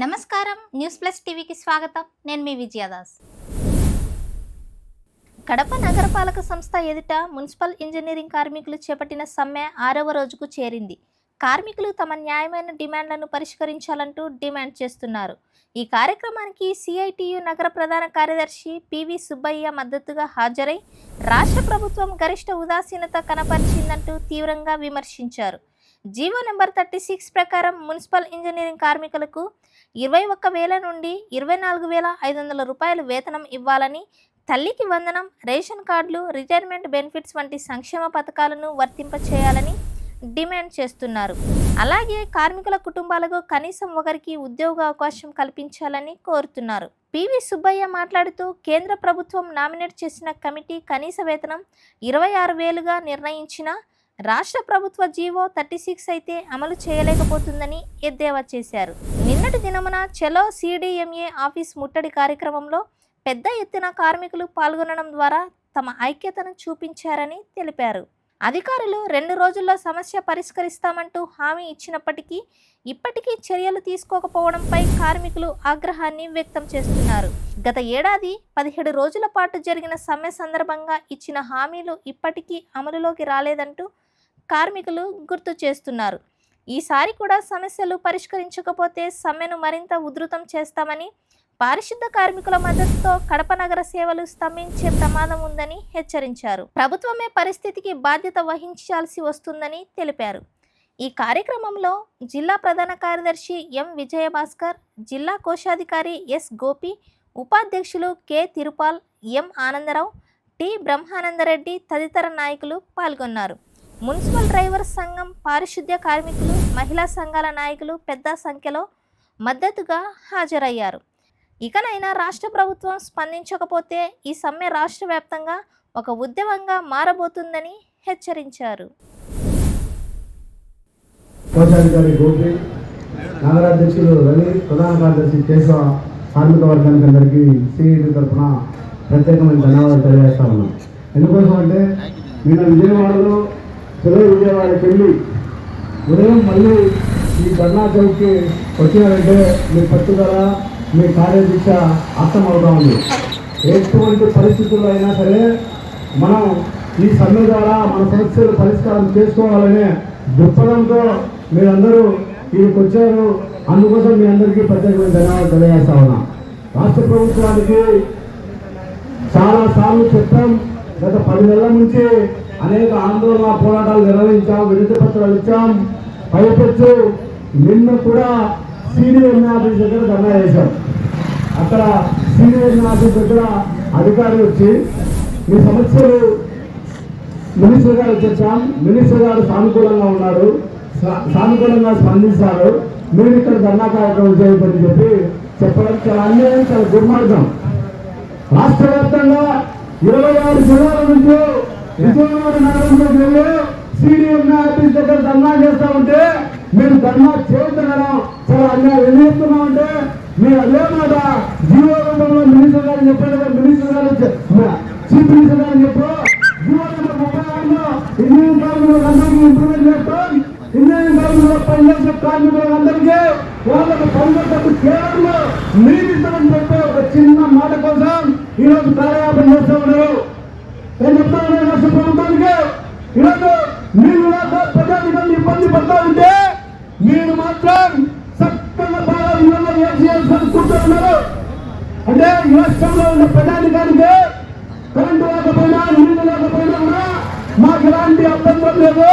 నమస్కారం. News plus టీవీకి స్వాగతం. నేను మీ విజయదాస్ కడప నగరపాలక సంస్థ ఎదుట మున్సిపల్ ఇంజనీరింగ్ కార్మికులు చేపట్టిన సమ్మె ఆరవ రోజుకు చేరింది. కార్మికులు తమ న్యాయమైన డిమాండ్లను పరిష్కరించాలంటూ డిమాండ్ చేస్తున్నారు. ఈ కార్యక్రమానికి సిఐటియు నగర ప్రధాన కార్యదర్శి పివి సుబ్బయ్య మద్దతుగా హాజరై రాష్ట్ర ప్రభుత్వం గరిష్ట ఉదాసీనత కనపరిచిందంటూ తీవ్రంగా విమర్శించారు. జీవో నెంబర్ థర్టీ సిక్స్ ప్రకారం మున్సిపల్ ఇంజనీరింగ్ కార్మికులకు ఇరవై ఒక్క వేల నుండి ఇరవై నాలుగు వేల ఐదు వందల రూపాయలు వేతనం ఇవ్వాలని తల్లికి వందనం రేషన్ కార్డులు రిటైర్మెంట్ బెనిఫిట్స్ వంటి సంక్షేమ పథకాలను వర్తింపచేయాలని డిమాండ్ చేస్తున్నారు. అలాగే కార్మికుల కుటుంబాలకు కనీసం ఒకరికి ఉద్యోగ అవకాశం కల్పించాలని కోరుతున్నారు. పివి సుబ్బయ్య మాట్లాడుతూ కేంద్ర ప్రభుత్వం నామినేట్ చేసిన కమిటీ కనీస వేతనం ఇరవై ఆరు వేలుగా నిర్ణయించిన రాష్ట్ర ప్రభుత్వ జీవో థర్టీ సిక్స్ అయితే అమలు చేయలేకపోతుందని ఎద్దేవా చేశారు. నిన్నటి దినమున చెలో సిడిఎంఏ ఆఫీస్ ముట్టడి కార్యక్రమంలో పెద్ద ఎత్తున కార్మికులు పాల్గొనడం ద్వారా తమ ఐక్యతను చూపించారని తెలిపారు. అధికారులు రెండు రోజుల్లో సమస్య పరిష్కరిస్తామంటూ హామీ ఇచ్చినప్పటికీ ఇప్పటికీ చర్యలు తీసుకోకపోవడంపై కార్మికులు ఆగ్రహాన్ని వ్యక్తం చేస్తున్నారు. గత ఏడాది పదిహేడు రోజుల పాటు జరిగిన సమ్మె సందర్భంగా ఇచ్చిన హామీలు ఇప్పటికీ అమలులోకి రాలేదంటూ కార్మికులు గుర్తు చేస్తున్నారు. ఈసారి కూడా సమస్యలు పరిష్కరించకపోతే సమ్మెను మరింత ఉధృతం చేస్తామని పారిశుద్ధ కార్మికుల మద్దతుతో కడప నగర సేవలు స్తంభించే ప్రమాదం ఉందని హెచ్చరించారు. ప్రభుత్వమే పరిస్థితికి బాధ్యత వహించాల్సి వస్తుందని తెలిపారు. ఈ కార్యక్రమంలో జిల్లా ప్రధాన కార్యదర్శి ఎం. విజయభాస్కర్ జిల్లా కోశాధికారి ఎస్. గోపి ఉపాధ్యక్షులు K. Tirupal M. Anandarao T. Brahmanandareddy తదితర నాయకులు పాల్గొన్నారు. మున్సిపల్ డ్రైవర్ సంఘం పారిశుద్ధ్య కార్మికులు మహిళా సంఘాల నాయకులు పెద్ద సంఖ్యలో మద్దతుగా హాజరయ్యారు. ఇకనైనా రాష్ట్ర ప్రభుత్వం స్పందించకపోతే ఈ సమ్మె రాష్ట్ర వ్యాప్తంగా ఒక ఉద్యమంగా మారబోతుందని హెచ్చరించారు. కోశాధికారి గోపి నగరాధ్యక్షులు రవి ప్రధాన కార్యదర్శి కేశవ కార్మిక వర్గానికి అందరికీ సిఐటి తరఫున ప్రత్యేకమైన ధన్యవాదాలు తెలియజేస్తా ఉన్నాం. ఎందుకోసం అంటే నిన్న విజయవాడలో సెలవు విజయవాడకి వెళ్ళి ఉదయం మళ్ళీ ఈ ధర్నా చౌక్కి వచ్చినారంటే మీ పట్టుదల మీ కార్యదీక్ష అర్థమవుతా ఉంది ఎటువంటి పరిస్థితుల్లో అయినా సరే మనం ఈ సమ్మె ద్వారా మన సమస్యలు పరిష్కారం చేసుకోవాలనే దృక్పథంతో మీరందరూ ఇక్కడికి వచ్చారు. అందుకోసం మీ అందరికీ ప్రత్యేకమైన ధన్యవాదాలు తెలియజేస్తా ఉన్నా. రాష్ట్ర ప్రభుత్వానికి చాలా సార్లు చెప్పాం. గత పది నెలల నుంచి అనేక ఆందోళన పోరాటాలు నిర్వహించాం విరుద్ధ పత్రాలు ఇచ్చాం. పైపెచ్చు. నిన్న కూడా సీనియర్ ఆఫీస్ దగ్గర ధర్నా చేశాం. అక్కడ సీనియర్ ఆఫీస్ దగ్గర అధికారులు వచ్చి మీ సమస్యలు మినిస్టర్ గారు చెప్పాం. మినిస్టర్ గారు సానుకూలంగా ఉన్నారు. సా- సానుకూలంగా స్పందిస్తారు మీరు ఇక్కడ ధర్నా కార్యక్రమం చేయబడి చెప్పి చెప్పడం చాలా అన్యాయం చాలా దుర్మార్గం. రాష్ట్ర వ్యాప్తంగా ఇరవై ఆరు జిల్లాల నుంచి విజయవాడ నగరంలో వెళ్ళి సీడీఎం ఆఫీస్ దగ్గర ధర్నా చేస్తా ఉంటే మీరు ధర్నా చేయొద్దనడం చాలా అన్యాయం. ఎందుకు అంటే మీరు అదే మాట. జీవో రూపంలో మినిస్టర్ గారు చెప్పారు కదా, మినిస్టర్ గారు చీఫ్ మినిస్టర్ గారు చెప్పు. జీవో నెంబర్ ముప్పై ఆరులో ఇంజనీరింగ్ కార్మికులకు అందరికీ ఇంప్రూవ్మెంట్ చేస్తాం. ఇంజనీరింగ్ కార్మికులకు పనిచేసే కార్మికులందరికీ వాళ్ళకు పనిచేసేందుకు కేవలం మీరు ఇస్తామని చెప్పే ఒక చిన్న మాట కోసం ఈరోజు కార్యయాపన చేస్తూ ఉన్నారు. నేను చెప్తా రాష్ట్ర ప్రభుత్వానికి ఈరోజు మీరు రాక ఇబ్బంది పడతా ఉంటే మీరు మాత్రం చక్కగా బాగా ఇళ్ళలో అంటే ఈ రాష్ట్రంలో ఉన్న కరెంటు లేకపోయినా నీళ్ళు లేకపోయినా మాకు ఎలాంటి అభ్యంతరం లేదు.